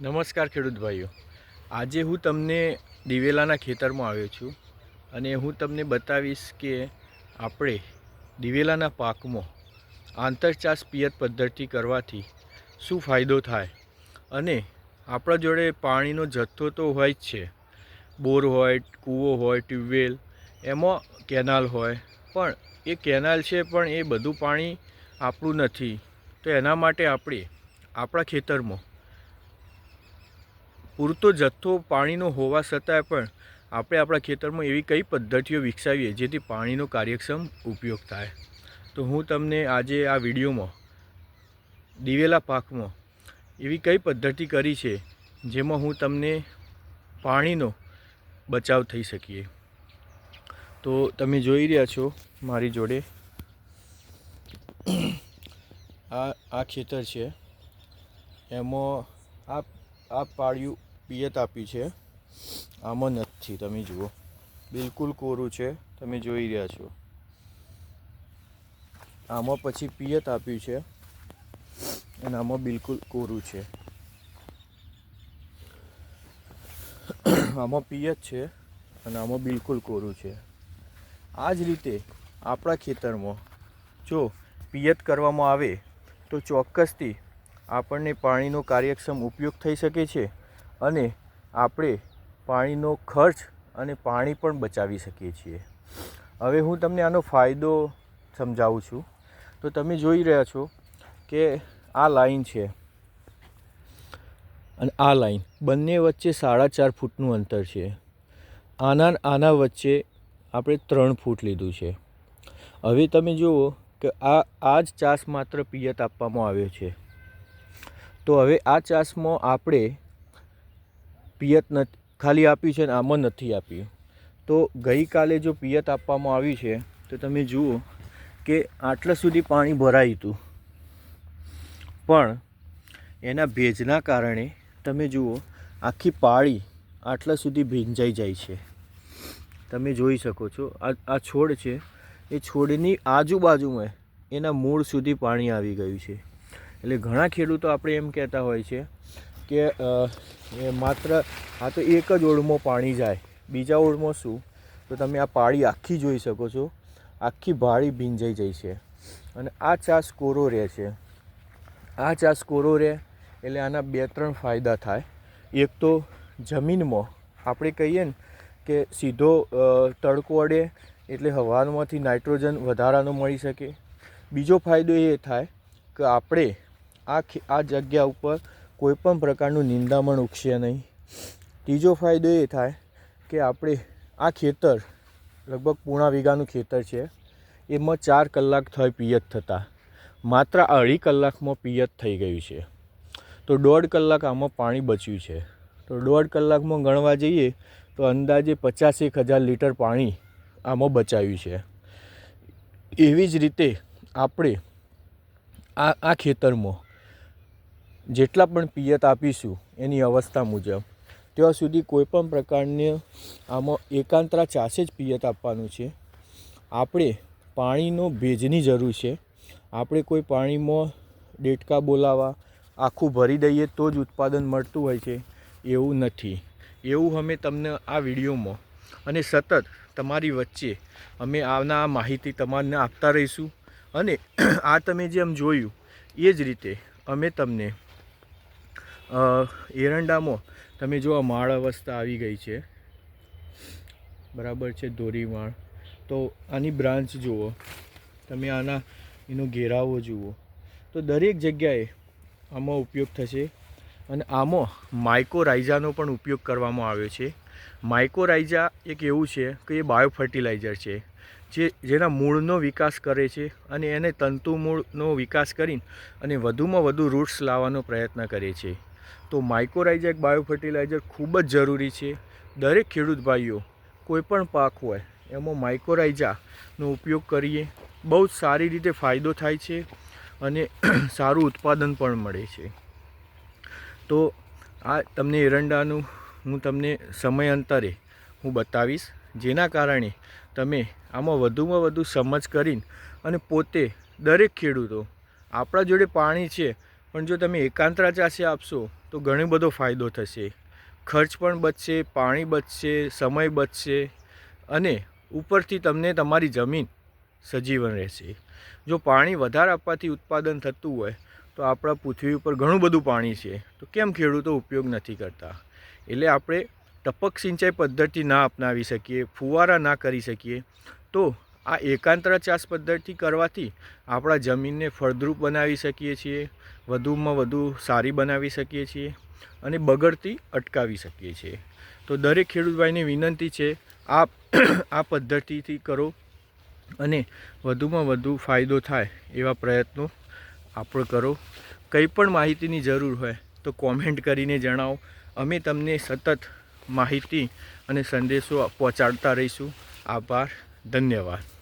નમસ્કાર ખેડૂત ભાઈઓ. આજે હું તમને દિવેલાના ખેતરમાં આવ્યો છું અને હું તમને બતાવીશ કે આપણે દિવેલાના પાકમાં આંતરચાસ પિયત પદ્ધતિ કરવાથી શું ફાયદો થાય અને આપણા જોડે પાણીનો જથ્થો તો હોય જ છે. બોર હોય, કૂવો હોય, ટ્યુબવેલ, એમાં કેનાલ હોય. પણ એ કેનાલ છે પણ એ બધું પાણી આપણું નથી. તો એના માટે આપણે આપણા ખેતરમાં પૂરતો જથ્થો પાણીનો હોવા છતાંય પણ આપણે આપણા ખેતરમાં એવી કઈ પદ્ધતિઓ વિકસાવીએ જેથી પાણીનો કાર્યક્ષમ ઉપયોગ થાય. તો હું તમને આજે આ વિડીયોમાં દિવેલા પાકમાં એવી કઈ પદ્ધતિ કરી છે જેમાં હું તમને પાણીનો બચાવ થઈ શકીએ. તો તમે જોઈ રહ્યા છો મારી જોડે આ આ ખેતર છે. એમાં આ આ પાળિયું પિયત આપી છે. આમાં નથી, તમે જુઓ. બિલકુલ કોરું છે, તમે જોઈ રહ્યા છો. આમાં પછી પિયત આપ્યું છે, અને આમાં બિલકુલ કોરું છે. આમાં પિયત છે, અને આમાં બિલકુલ કોરું છે. આ જ રીતે આપણા ખેતરમાં જો પિયત કરવામાં આવે, તો ચોક્કસથી આપણને પાણીનો કાર્યક્ષમ ઉપયોગ થઈ શકે છે અને આપણે પાણીનો ખર્ચ અને પાણી પણ બચાવી શકીએ છીએ. હવે હું તમને આનો ફાયદો સમજાવું છું. તો તમે જોઈ રહ્યા છો કે આ લાઈન છે. અને આ લાઈન બંને વચ્ચે સાડા ચાર ફૂટનું અંતર છે. આના આના વચ્ચે આપણે ત્રણ ફૂટ લીધું છે. હવે તમે જુઓ કે આ આ જ ચાસ માત્ર પિયત આપવામાં આવ્યો છે. તો હવે આ ચાસમાં આપણે પિયત ખાલી આપી છે ને આમાં નથી આપી. તો ગઈકાલે જો પિયત આપવામાં આવ્યું છે, તો તમે જુઓ કે આટલા સુધી પાણી ભરાયું હતું. પણ એના ભેજના કારણે તમે જુઓ, આખી પાળી આટલા સુધી ભીંજાઈ જાય છે. તમે જોઈ શકો છો, આ આ છોડ છે, એ છોડની આજુબાજુમાં એના મૂળ સુધી પાણી આવી ગયું છે. એટલે ઘણા ખેડૂતો આપણે એમ કહેતા હોય છે કે માત્ર આ તો એક જ ઓળમાં પાણી જાય. બીજા ઓળમાં શું? તો તમે આ પાળી આખી જોઈ શકો છો. આખી ભાળી ભીંજાઈ જાય છે. અને આ ચાસ કોરો રહે છે. આ ચાસ કોરો રહે એટલે આના બે ત્રણ ફાયદા થાય. એક તો જમીનમાં આપણે કહીએ ને કે સીધો તડકો અડે એટલે હવામાંથી નાઇટ્રોજન વધારાનો મળી શકે. બીજો ફાયદો એ થાય કે આપણે આ આ જગ્યા ઉપર કોઈ પણ પ્રકારનું નિંદામણ ઉગશે નહીં. ત્રીજો ફાયદો એ થાય કે આપણે આ ખેતર, લગભગ પૂણા વીઘાનું ખેતર છે, એમાં ચાર કલાક થઈ પિયત થતાં. માત્ર અઢી કલાકમાં પિયત થઈ ગયું છે. તો દોઢ કલાક આમાં પાણી બચ્યું છે. તો દોઢ કલાકમાં ગણવા જઈએ તો અંદાજે પચાસેક હજાર લીટર પાણી આમાં બચાવ્યું છે. એવી જ રીતે આપણે આ આ ખેતરમાં જેટલા પણ પિયત આપીશું એની અવસ્થા મુજબ, ત્યાં સુધી કોઈપણ પ્રકારની આમાં એકાંતરા ચાસે જ પિયત આપવાનું છે. આપણે પાણીનો ભેજની જરૂર છે. આપણે કોઈ પાણીમાં ડેટકા બોલાવા, આખું ભરી દઈએ તો જ ઉત્પાદન મળતું હોય છે. એવું નથી. એવું અમે તમને આ વિડીયોમાં અને સતત તમારી વચ્ચે અમે આવના આ માહિતી તમારને આપતા રહીશું. અને આ તમે જેમ જોયું, એ જ રીતે અમે તમને એરંડામાં તમે જો માળ અવસ્થા આવી ગઈ છે. બરાબર છે દોરીમાળ તો આની બ્રાન્ચ જુઓ. તમે આના, એનો ઘેરાવો જુઓ. તો દરેક જગ્યાએ આમાં ઉપયોગ થશે અને આમાં માઇકોરાઇઝાનો પણ ઉપયોગ કરવામાં આવ્યો છે. માઇકોરાઇઝા એક એવું છે કે એ બાયો ફર્ટિલાઇઝર છે, જે, જેના મૂળનો વિકાસ કરે છે અને એને તંતુ મૂળનો વિકાસ કરીને અને વધુમાં વધુ રૂટ્સ લાવવાનો પ્રયત્ન કરે છે. તો માઇકોરાઇઝા એક બાયો ફર્ટિલાઇઝર ખૂબ જ જરૂરી છે. દરેક ખેડૂત ભાઈઓ, કોઈ પણ પાક હોય, એમાં માઇકોરાઇઝાનો ઉપયોગ કરીએ. બહુ જ સારી રીતે ફાયદો થાય છે અને સારું ઉત્પાદન પણ મળે છે. તો આ તમને એરંડાનું હું તમને સમયાંતરે હું બતાવીશ. જેના કારણે તમે આમાં વધુમાં વધુ સમજ કરીને અને પોતે દરેક ખેડૂતો આપણા જોડે પાણી છે, પણ જો તમે એકાંતરા ચાસે આપશો તો ઘણો બધો ફાયદો થશે. ખર્ચ પણ બચશે, પાણી બચશે, સમય બચશે અને ઉપરથી તમને તમારી જમીન સજીવન રહેશે. જો પાણી વધારે આપવાથી ઉત્પાદન થતું હોય, તો આપણા પૃથ્વી ઉપર ઘણું બધું પાણી છે. તો કેમ ખેડૂતો ઉપયોગ નથી કરતા? એટલે આપણે ટપક સિંચાઈ પદ્ધતિ ના અપનાવી શકીએ, ફુવારા ના કરી શકીએ. તો આ એકાંતરા ચાષ પદ્ધતિ કરવાથી આપણા જમીનને ફળદ્રુપ બનાવી શકીએ છીએ, વધુમાં વધુ સારી બનાવી શકીએ છીએ અને બગડતી અટકાવી શકીએ છીએ. તો દરેક ખેડૂતભાઈને વિનંતી છે, આપ આ પદ્ધતિથી કરો અને વધુમાં વધુ ફાયદો થાય એવા પ્રયત્નો આપણે કરો. કંઈ પણ માહિતીની જરૂર હોય તો કોમેન્ટ કરીને જણાવો. અમે તમને સતત માહિતી અને સંદેશો પહોંચાડતા રહીશું. આભાર, ધન્યવાદ.